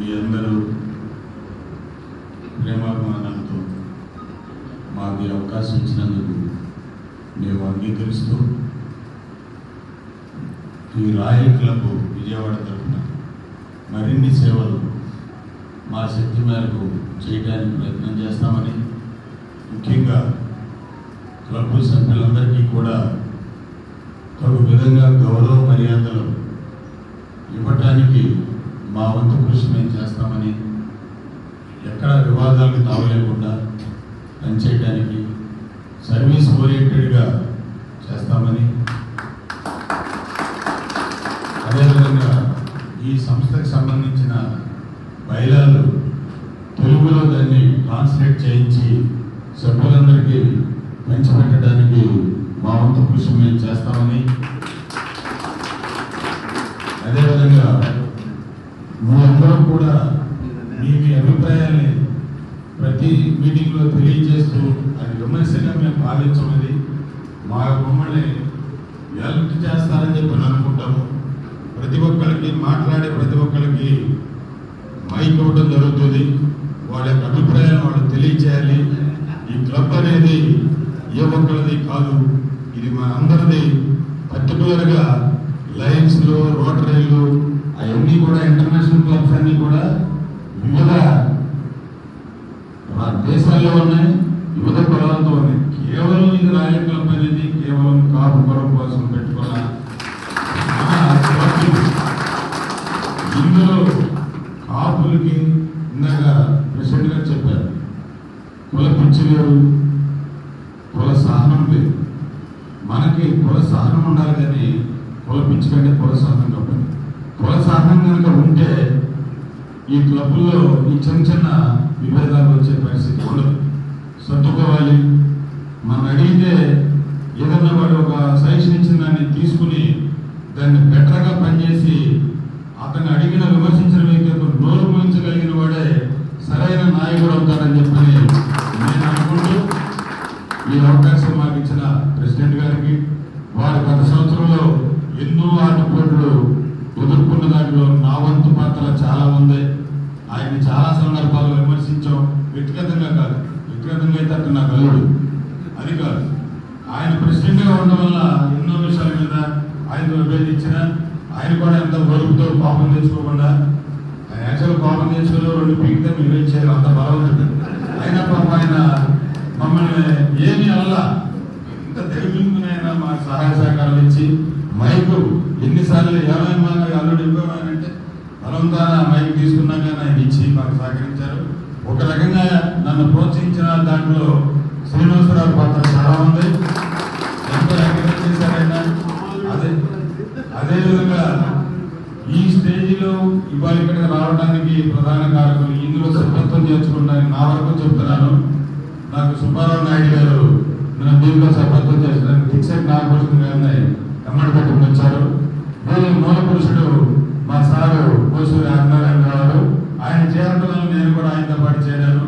మీ అందరూ ప్రేమాభిమానంతో మాకు అవకాశం ఇచ్చినందుకు మేము అంగీకరిస్తూ ఈ రాయల్ క్లబ్ విజయవాడ తరఫున మరిన్ని సేవలు మా శక్తి మేరకు చేయడానికి ప్రయత్నం చేస్తామని ముఖ్యంగా క్లబ్ సభ్యులందరికీ కూడా తగు విధంగా గౌరవ మర్యాదలు ఇవ్వటానికి మా వంతు కృషి మేము చేస్తామని ఎక్కడ వివాదాలకు తావలేకుండా పనిచేయడానికి సర్వీస్ ఓరియంటెడ్గా చేస్తామని అదేవిధంగా ఈ సంస్థకు సంబంధించిన బయలాలు తెలుగులో దాన్ని ట్రాన్స్లేట్ చేయించి సభ్యులందరికీ పంచిపెట్టడానికి మా వంతు కృషి మేము చేస్తామని అదేవిధంగా మీ అందరూ కూడా మీ మీ అభిప్రాయాన్ని ప్రతి మీటింగ్లో తెలియజేస్తూ అది విమర్శగా మేము భావించమని మా మమ్మల్ని వెల్ట్ చేస్తారని చెప్పి నేను అనుకుంటాము. ప్రతి ఒక్కరికి మాట్లాడే ప్రతి ఒక్కరికి మైక్ ఇవ్వడం జరుగుతుంది. వాళ్ళ యొక్క అభిప్రాయాలను వాళ్ళు తెలియచేయాలి. ఈ క్లబ్ అనేది ఏ ఒక్కరిది కాదు. ఇది మన అందరిది పర్టికులర్గా లయన్స్లు రోటరీలు అన్నీ కూడా ఇంటర్నేషనల్ క్లబ్స్ అన్నీ కూడా వివిధ దేశాల్లో ఉన్నాయి వివిధ కులాలతో ఉన్నాయి. కేవలం ఇది రాయల్ క్లబ్ అనేది కేవలం కాపు కొరకు కోసం పెట్టుకున్న ఇందులో కాపులకి ఇందాక ప్రెసిడెంట్ గారు చెప్పారు కుల పిచ్చి లేరు కుల సహనం లేదు. మనకి కుల సహనం ఉండాలి కానీ కుల పిచ్చి కంటే కుల సహనం సహనం కనుక ఉంటే ఈ క్లబ్లో ఈ చిన్న చిన్న విభేదాలు వచ్చే పరిస్థితి ఉండదు సర్దుకోవాలి. మనం అడిగితే ఏదన్నా వాడు ఒక సజెషన్ ఇచ్చిన దాన్ని తీసుకుని దాన్ని బెటర్గా పనిచేసి అతను అడిగిన విమర్శించిన వ్యక్తి యొక్క నోరు మూయించగలిగిన వాడే సరైన నాయకుడు అవుతాడని చెప్పని నేను అనుకుంటూ ఈ అవకాశం మాకు ఇచ్చిన ప్రెసిడెంట్ గారికి వారి గత సంవత్సరంలో ఎన్నో ఆటపోట్లు ఎదుర్కొన్న దాంట్లో నా వంతు పాత్ర చాలా ఉంది ఆయన చాలా సందర్భాల్లో విమర్శించాం వ్యక్తిగతంగా కాదు. వ్యక్తిగతంగా అయితే అతను నాకు అల్లుడు అది కాదు. ఆయన ప్రెసిడెంట్గా ఉండడం వల్ల ఎన్నో విషయాల మీద ఆయన విభేదించిన ఆయన కూడా ఎంత ఓర్పుతో పాపం తెచ్చుకోకుండా ఆయన యాక్చువల్ పాపం తెచ్చుకుని రెండు పీకితే మీరు ఏం చేయాలి అంత బలవంతుడు. అయినా పాప ఆయన మమ్మల్ని ఏమి అల్లా. ఎంత తెలివించుకునైనా మాకు సహాయ సహకారాలు ఇచ్చి మైకు ఎన్నిసార్లు ఏమైనా అల్లుడు ఇవ్వమని సొంతాన మైక్ తీసుకున్నాక ఆయన ఇచ్చి మాకు సహకరించారు. ఒక రకంగా నన్ను ప్రోత్సహించిన దాంట్లో శ్రీనివాసరావు పాత్ర చాలా ఉంది. ఎంతో ఎంకరేజ్ చేశారైనా అదే అదేవిధంగా ఈ స్టేజిలో ఇవాళ ఇక్కడికి రావడానికి ప్రధాన కారకులు ఇందులో సభ్యత్వం చేర్చుకుంటానికి నా వరకు చెప్తున్నాను. నాకు సుబ్బారావు నాయుడు గారు నేను దీంట్లో సభ్యత్వం చేసడానికి ఫిక్సెడ్ నాగభూషణ్ గారిని కమ్మడి పెట్టుకుని వచ్చారు. దీని మూల పురుషుడు గారు కోసూరి గారు ఆయన చేరడం నేను కూడా ఆయనతో పాటు చేరాను.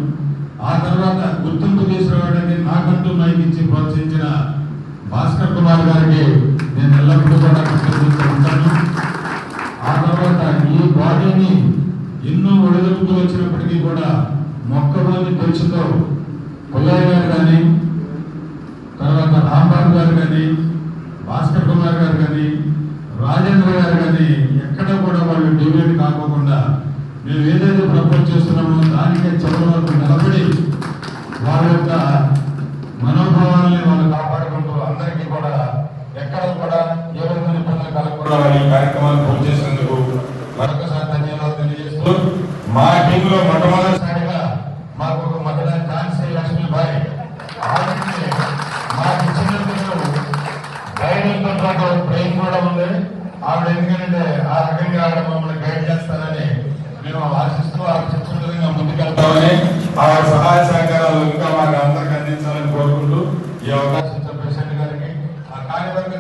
ఆ తర్వాత గుర్తింపు తీసుకురావడానికి నాకంటూ మైక్ ఇచ్చి ప్రోత్సహించిన భాస్కర్ కుమార్ గారికి నేను ఎల్లప్పుడూ కూడా కృతజ్ఞతలు ఉంటాను. ఆ తర్వాత ఈ బాడీని ఎన్నో ఒడిదుడుకులు వచ్చినప్పటికీ కూడా మొక్కలోని తెలుసుతో పుల్లయ్య గారు కానీ తర్వాత రాంబాబు గారు కానీ భాస్కర్ కుమార్ గారు కానీ రాజేంద్ర గారు కానీ ఎక్కడ కూడా వాళ్ళు డివేట్ కాకోకుండా మేము ఏదైతే ప్రపోజ్ చేస్తున్నామో దానికే చివరి వరకు నిలబడి వాళ్ళ యొక్క మనోభావాలని వాళ్ళు కాపాడుకుంటూ అందరికీ కూడా ఎక్కడ కూడా ఏ విధమైన ఇబ్బందులు కలగకుండా ఈ కార్యక్రమాలు పూర్తి చేసినందుకు మరొకసారి ధన్యవాదాలు తెలియజేస్తూ మా టీంలో మొట్టమొదటిసారి ఆ రకంగా మమ్మల్ని గైడ్ చేస్తానని మేము ఆశిస్తూ ఆ చిత్రంగా ముందుకెళ్తామని ఆ సహాయ సహకారాలు ఇంకా మాకు అందరికి అందించాలని కోరుకుంటూ ఈ అవకాశం ప్రెసిడెంట్ గారికి ఆ కార్యవర్గ